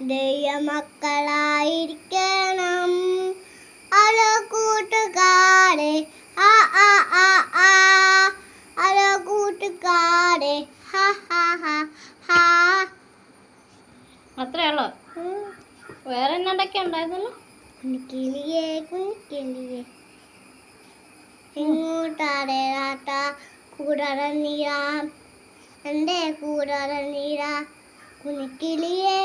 ദൈവമക്കളായിരിക്കണം. Hello കൂട്ടുകാരെ ആ ആ ആ ആ. അലോ കൂട്ടുകാരെ ഹാ ഹാ ഹാ ഹാ. അത്രേ ഉള്ളോ വേറെ എന്നതൊക്കെ ഉണ്ടായിരുന്നല്ലോ? കുഞ്ഞിക്കിളിയെ കുഞ്ഞിക്കിളിയെ എങ്ങോട്ടാടേറാത്ത കൂടറ നീരാ എന്റെ കൂടറ നീരാ കുഞ്ഞിക്കിളിയെ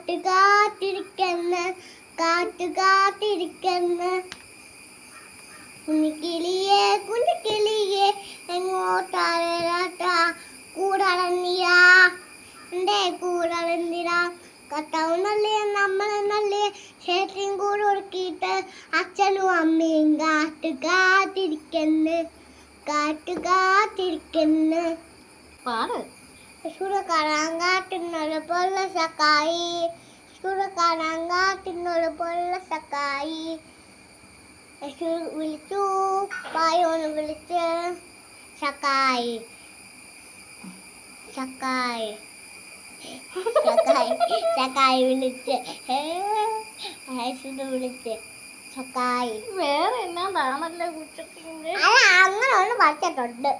കാട്ടുകാത്തിരിക്കുന്ന കാട്ട് കാത്തിരിക്കുന്ന കുഞ്ഞിക്കിളിയെ കുഞ്ഞിക്കിളിയെ എങ്ങോട്ടാ കൂടളന്നിയ എന്റെ കൂടളന്നിര കത്താവുന്നല്ലേ നമ്മൾ നല്ലേ. ചേട്ടൻ കൂടെ ഒടുക്കിയിട്ട് അച്ഛനും അമ്മയും കാട്ടുകാത്തിരിക്കുന്നു കാത്തിരിക്കുന്നു കാട്ടു കാത്തിരിക്കുന്നു പാട്. സുര കാണാങ്കാട്ടിനൊരു പൊള്ള സക്കായി സുര കാണാങ്കാട്ടിനൊരു പൊള്ള സക്കായി വിളിച്ചു. പായോന്ന് വിളിച്ച്. സക്കായി സക്കായി സക്കായി സക്കായി വിളിച്ച്. യേശുന്ന് വിളിച്ച്. സക്കായി വേറെ എന്നാതാണല്ലേ കുറ്റത്തിന്റെ അല്ല അങ്ങനെ ഒന്ന് പഠിച്ചിട്ടുണ്ട്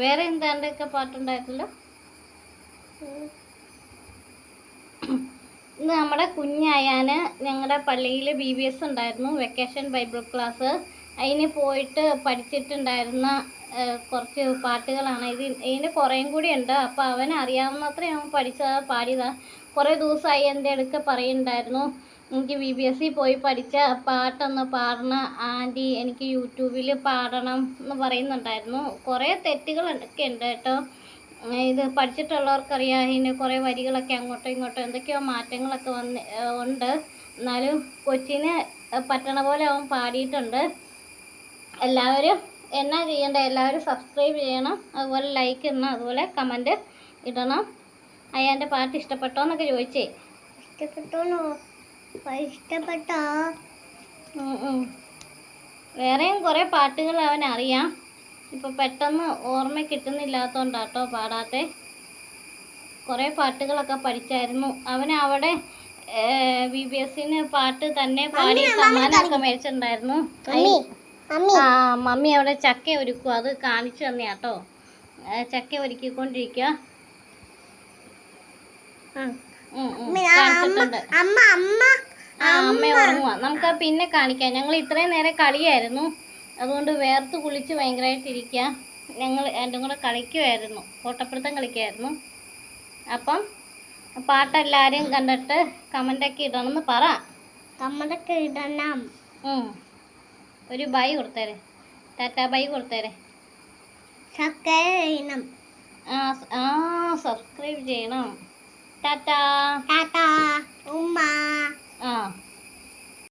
വേറെ എന്താണ്ടൊക്കെ പാട്ടുണ്ടായിട്ടില്ല ഇന്ന് നമ്മുടെ കുഞ്ഞായാന് ഞങ്ങളുടെ പള്ളിയിൽ ബി ബി എസ് ഉണ്ടായിരുന്നു വെക്കേഷൻ ബൈബിൾ ക്ലാസ് അതിന് പോയിട്ട് പഠിച്ചിട്ടുണ്ടായിരുന്ന കുറച്ച് പാട്ടുകളാണ്. ഇത് ഇതിന് കുറേയും കൂടി ഉണ്ട്. അപ്പോൾ അവൻ അറിയാവുന്നത്ര അവൻ പഠിച്ചതാണ് പാടിയതാണ് കുറേ ദിവസമായി എന്റെ അടുക്ക പറയുന്നുണ്ടായിരുന്നു. എനിക്ക് ബി ബി എസ് സി പോയി പഠിച്ച പാട്ടൊന്ന് പാടണം ആന്റി എനിക്ക് യൂട്യൂബിൽ പാടണം എന്ന് പറയുന്നുണ്ടായിരുന്നു. കുറേ തെറ്റുകളൊക്കെ ഉണ്ട് കേട്ടോ. ഇത് പഠിച്ചിട്ടുള്ളവർക്കറിയാം ഇതിന്റെ കുറേ വരികളൊക്കെ അങ്ങോട്ടോ ഇങ്ങോട്ടോ എന്തൊക്കെയോ മാറ്റങ്ങളൊക്കെ വന്ന് ഉണ്ട്. എന്നാലും കൊച്ചിന് പറ്റണ പോലെ അവൻ പാടിയിട്ടുണ്ട്. എല്ലാവരും എന്നാ ചെയ്യേണ്ടത് എല്ലാവരും സബ്സ്ക്രൈബ് ചെയ്യണം. അതുപോലെ ലൈക്ക് ഇടണം. അതുപോലെ കമന്റ് ഇടണം. അയാന്റെ പാട്ട് ഇഷ്ടപ്പെട്ടോ എന്നൊക്കെ ചോദിച്ചേ. ഇഷ്ടപ്പെട്ടോണോ ഇഷ്ടപ്പെട്ടോ. വേറെയും കുറേ പാട്ടുകൾ അവൻ അറിയാം. ഇപ്പൊ പെട്ടെന്ന് ഓർമ്മ കിട്ടുന്നില്ലാത്തതുകൊണ്ടാട്ടോ പാടാത്തെ. കുറേ പാട്ടുകളൊക്കെ പഠിച്ചായിരുന്നു. അവൻ അവിടെ ബി ബി എസിന് പാട്ട് തന്നെ പാടി സമ്മാനമൊക്കെ മേടിച്ചിട്ടുണ്ടായിരുന്നു. ആ മമ്മി അവിടെ ചക്ക ഒരുക്കും. അത് കാണിച്ചു തന്നെയാട്ടോ. ചക്ക ഒരുക്കിക്കൊണ്ടിരിക്കുക ഉം. അമ്മ അമ്മ ഉറങ്ങുക നമുക്ക് പിന്നെ കാണിക്കാം. ഞങ്ങൾ ഇത്രയും നേരം കളിയായിരുന്നു. അതുകൊണ്ട് വേർത്ത് കുളിച്ച് ഭയങ്കരമായിട്ട് ഇരിക്കുക ഞങ്ങൾ എന്റെ കൂടെ കളിക്കുമായിരുന്നു ഓട്ടപ്പിടുത്തം കളിക്കുമായിരുന്നു അപ്പം പാട്ടെല്ലാവരും കണ്ടിട്ട് കമന്റൊക്കെ ഇടണമെന്ന് പറ. കമന്റൊക്കെ ഇടണം. ഒരു ബൈ കൊടുത്തേരെ. ടാറ്റാ ബൈ കൊടുത്തേരെ. സബ്സ്ക്രൈബ് ചെയ്യണം. ആ സ- 哒哒，哒哒龙马。